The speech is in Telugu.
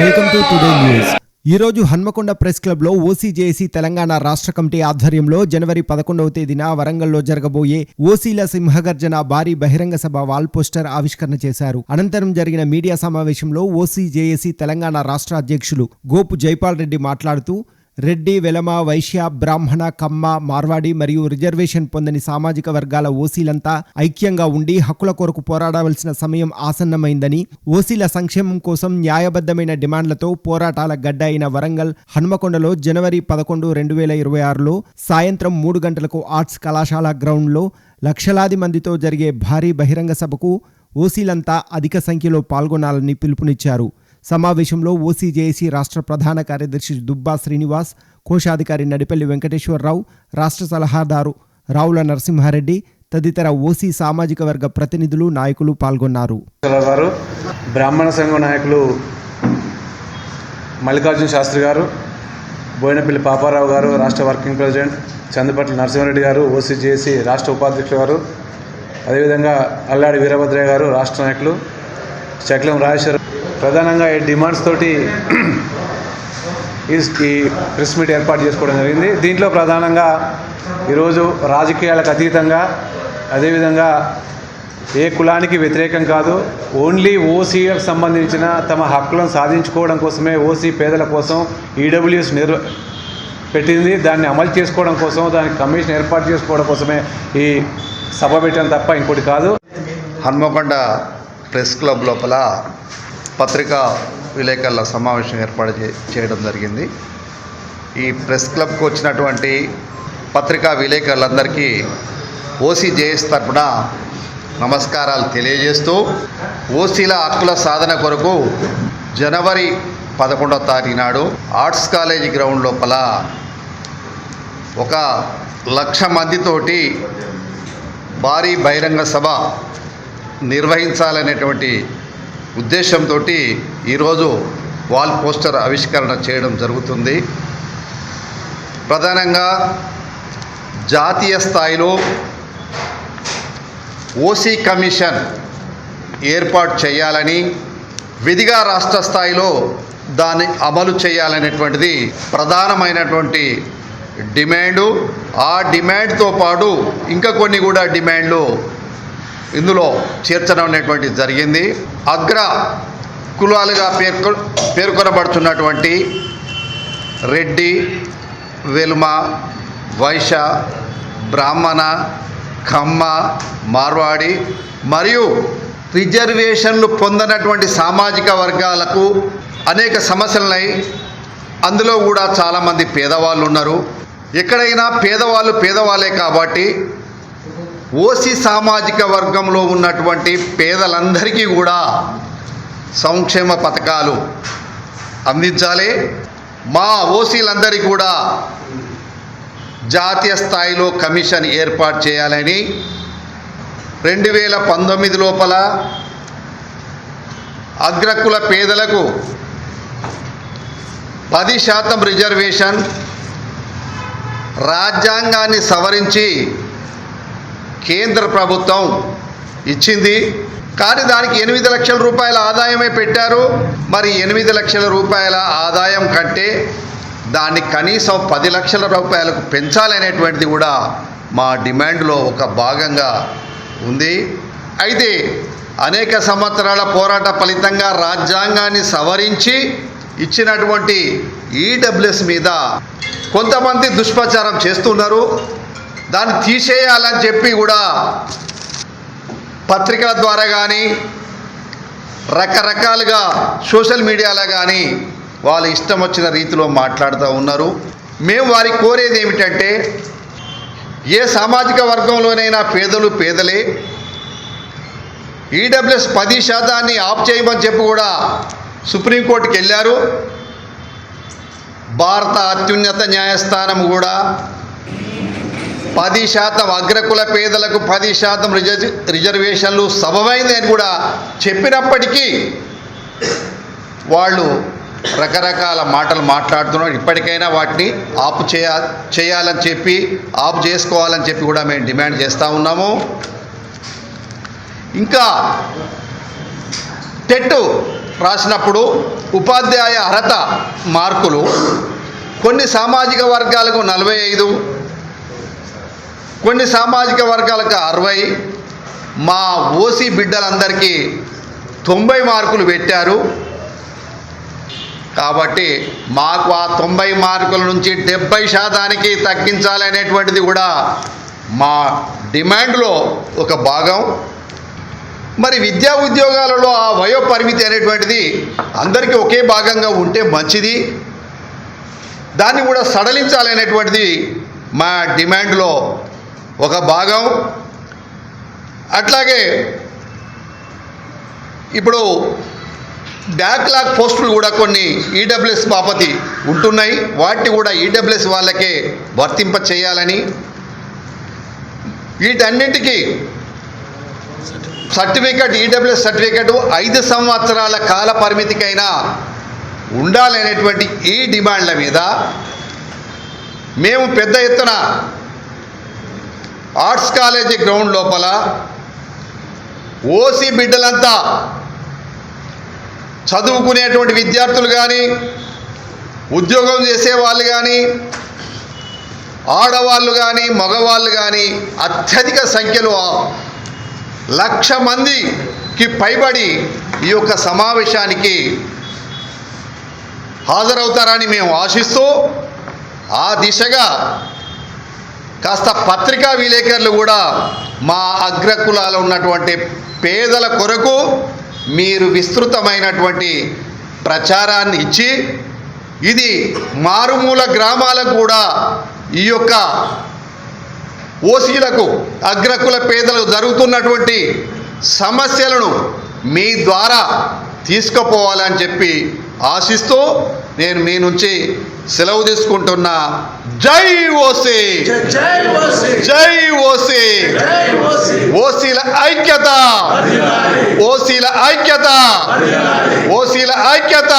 వెల్కమ్ టు టుడే న్యూస్ ఈ రోజు హన్మకొండ ప్రెస్ క్లబ్లో ఓసీజేఏసీ తెలంగాణ రాష్ట్ర కమిటీ ఆధ్వర్యంలో జనవరి పదకొండవ తేదీన వరంగల్లో జరగబోయే ఓసీల సింహగర్జన భారీ బహిరంగ సభ వాల్ పోస్టర్ ఆవిష్కరణ చేశారు. అనంతరం జరిగిన మీడియా సమావేశంలో ఓసీజేఏసీ తెలంగాణ రాష్ట్ర అధ్యక్షులు గోపు జైపాల్ రెడ్డి మాట్లాడుతూ రెడ్డి వెలమ వైశ్య బ్రాహ్మణ కమ్మ మార్వాడి మరియు రిజర్వేషన్ పొందని సామాజిక వర్గాల ఓసీలంతా ఐక్యంగా ఉండి హక్కుల కొరకు పోరాడవలసిన సమయం ఆసన్నమైందని ఓసీల సంక్షేమం కోసం న్యాయబద్ధమైన డిమాండ్లతో పోరాటాల గడ్డ అయిన వరంగల్ హన్మకొండలో జనవరి పదకొండు రెండు వేల ఇరవై ఆరులో సాయంత్రం మూడు గంటలకు ఆర్ట్స్ కళాశాల గ్రౌండ్లో లక్షలాది మందితో జరిగే భారీ బహిరంగ సభకు ఓసీలంతా అధిక సంఖ్యలో పాల్గొనాలని పిలుపునిచ్చారు. సమావేశంలో ఓసీజేఏసీ రాష్ట్ర ప్రధాన కార్యదర్శి దుబ్బా శ్రీనివాస్ కోశాధికారి నడిపల్లి వెంకటేశ్వరరావు రాష్ట్ర సలహాదారు రావుల నరసింహారెడ్డి తదితర ఓసీ సామాజిక వర్గ ప్రతినిధులు నాయకులు పాల్గొన్నారు. బ్రాహ్మణ సంఘం నాయకులు మల్లికార్జున శాస్త్రి గారు బోయినపల్లి పాపారావు గారు రాష్ట్ర వర్కింగ్ ప్రెసిడెంట్ చంద్రపట్ల నరసింహారెడ్డి గారు ఓసీజేసీ రాష్ట్ర ఉపాధ్యక్షులు గారు అదేవిధంగా అల్లాడి వీరభద్రయ్య గారు రాష్ట్ర నాయకులు శకలం రాజేశ్వర ప్రధానంగా ఈ డిమాండ్స్ తోటి ఈ ఈ ప్రెస్ మీట్ ఏర్పాటు చేసుకోవడం జరిగింది. దీంట్లో ప్రధానంగా ఈరోజు రాజకీయాలకు అతీతంగా అదేవిధంగా ఏ కులానికి వ్యతిరేకం కాదు ఓన్లీ ఓసీలకు సంబంధించిన తమ హక్కులను సాధించుకోవడం కోసమే ఓసీ పేదల కోసం ఈడబ్ల్యూఎస్ నిర్వ పెట్టింది. దాన్ని అమలు చేసుకోవడం కోసం దానికి కమిషన్ ఏర్పాటు చేసుకోవడం కోసమే ఈ సభ పెట్టడం తప్ప ఇంకోటి కాదు. హన్మకొండ ప్రెస్ క్లబ్ లోపల పత్రికా విలేకరుల సమావేశం ఏర్పాటు చే- చేయడం జరిగింది. ఈ ప్రెస్ క్లబ్కి వచ్చినటువంటి పత్రికా విలేకరులందరికీ ఓసీ జేఎస్ తరఫున నమస్కారాలు తెలియజేస్తూ ఓసీల హక్కుల సాధన కొరకు జనవరి పదకొండవ తారీఖు నాడు ఆర్ట్స్ కాలేజీ గ్రౌండ్ లోపల ఒక లక్ష మందితోటి భారీ బహిరంగ సభ నిర్వహించాలనేటువంటి ఉద్దేశంతో ఈరోజు వాల్ పోస్టర్ ఆవిష్కరణ చేయడం జరుగుతుంది. ప్రధానంగా జాతీయ స్థాయిలో ఓసీ కమిషన్ ఏర్పాటు చేయాలని విధిగా రాష్ట్ర స్థాయిలో దాన్ని అమలు చేయాలనేటువంటిది ప్రధానమైనటువంటి డిమాండు. ఆ డిమాండ్తో పాటు ఇంకా కొన్ని కూడా డిమాండ్లు ఇందులో చేర్చడం అనేటువంటి జరిగింది. అగ్ర కులాలుగా పేర్కొ పేర్కొనబడుతున్నటువంటి రెడ్డి వెలుమ వైశ్య బ్రాహ్మణ కమ్మ మార్వాడి మరియు రిజర్వేషన్లు పొందనటువంటి సామాజిక వర్గాలకు అనేక సమస్యలున్నాయి. అందులో కూడా చాలామంది పేదవాళ్ళు ఉన్నారు. ఎక్కడైనా పేదవాళ్ళు పేదవాళ్ళే కాబట్టి ఓసీ సామాజిక వర్గంలో ఉన్నటువంటి పేదలందరికీ కూడా సంక్షేమ పథకాలు అందించాలి. మా ఓసీలందరికీ కూడా జాతీయ స్థాయిలో కమిషన్ ఏర్పాటు చేయాలని రెండు వేల పంతొమ్మిది లోపల అగ్రకుల పేదలకు పది శాతం రిజర్వేషన్ రాజ్యాంగాన్ని సవరించి కేంద్ర ప్రభుత్వం ఇచ్చింది. కానీ దానికి ఎనిమిది లక్షల రూపాయల ఆదాయమే పెట్టారు. మరి ఎనిమిది లక్షల రూపాయల ఆదాయం కంటే దాన్ని కనీసం పది లక్షల రూపాయలకు పెంచాలనేటువంటిది కూడా మా డిమాండ్లో ఒక భాగంగా ఉంది. అయితే అనేక సంవత్సరాల పోరాట ఫలితంగా రాజ్యాంగాన్ని సవరించి ఇచ్చినటువంటి ఈడబ్ల్యూఎస్ మీద కొంతమంది దుష్ప్రచారం చేస్తున్నారు. దాన్ని తీసేయాలని చెప్పి కూడా పత్రికల ద్వారా కానీ రకరకాలుగా సోషల్ మీడియాలో కానీ వాళ్ళ ఇష్టం వచ్చిన రీతిలో మాట్లాడుతూ ఉన్నారు. మేము వారికి కోరేది ఏమిటంటే ఏ సామాజిక వర్గంలోనైనా పేదలు పేదలే. ఈడబ్ల్యూఎస్ పది శాతాన్ని ఆఫ్ చేయమని చెప్పి కూడా సుప్రీంకోర్టుకి వెళ్ళారు భారత అత్యున్నత న్యాయస్థానం కూడా పది శాతం అగ్రకుల పేదలకు పది శాతం రిజర్వేషన్లు సబమైంది అని కూడా చెప్పినప్పటికీ వాళ్ళు రకరకాల మాటలు మాట్లాడుతున్నారు. ఇప్పటికైనా వాటిని ఆపు చేయ చేయాలని చెప్పి ఆపు చేసుకోవాలని చెప్పి కూడా మేము డిమాండ్ చేస్తూ ఉన్నాము. ఇంకా టెట్ రాసినప్పుడు ఉపాధ్యాయ అర్హత మార్కులు కొన్ని సామాజిక వర్గాలకు నలభై ఐదు కొన్ని సామాజిక వర్గాలకు అరవై మా ఓసీ బిడ్డలందరికీ తొంభై మార్కులు పెట్టారు. కాబట్టి మాకు ఆ తొంభై మార్కుల నుంచి డెబ్బై శాతానికి తగ్గించాలి అనేటువంటిది కూడా మా డిమాండ్లో ఒక భాగం. మరి విద్యా ఉద్యోగాలలో ఆ వయో పరిమితి అనేటువంటిది అందరికీ ఒకే భాగంగా ఉంటే మంచిది. దాన్ని కూడా సడలించాలి అనేటువంటిది మా డిమాండ్లో ఒక భాగం. అట్లాగే ఇప్పుడు బ్యాక్లాగ్ పోస్టులు కూడా కొన్ని ఈడబ్ల్యూఎస్ బాపతి ఉంటున్నాయి. వాటిని కూడా ఈడబ్ల్యూఎస్ వాళ్ళకే వర్తింప చేయాలని. వీటన్నింటికి సర్టిఫికెట్ ఈడబ్ల్యూఎస్ సర్టిఫికెట్ ఐదు సంవత్సరాల కాల పరిమితికైనా ఉండాలనేటువంటి ఈ డిమాండ్ల మీద మేము పెద్ద ఎత్తున ఆర్ట్స్ కాలేజీ గ్రౌండ్ లోపల ఓసీ బిడ్డలంతా చదువుకునేటువంటి విద్యార్థులు కానీ ఉద్యోగం చేసే వాళ్ళు కానీ ఆడవాళ్ళు కానీ మగవాళ్ళు కానీ అత్యధిక సంఖ్యలో లక్ష మందికి పైబడి ఈ యొక్క సమావేశానికి హాజరవుతారని మేము ఆశిస్తూ ఆ దిశగా కాస్త పత్రికా విలేకరులు కూడా మా అగ్రకులాలు ఉన్నటువంటి పేదల కొరకు మీరు విస్తృతమైనటువంటి ప్రచారాన్ని ఇచ్చి ఇది మారుమూల గ్రామాలకు కూడా ఈ యొక్క ఓసీలకు అగ్రకుల పేదలకు జరుగుతున్నటువంటి సమస్యలను మీ ద్వారా తీసుకుపోవాలని చెప్పి ఆశిస్తూ నేను మీ నుంచి సెలవు తీసుకుంటున్నా. జై ఓసీ. జై ఓసి. ఓసీల ఐక్యత. ఓసీల ఐక్యత. ఓసీల ఐక్యత.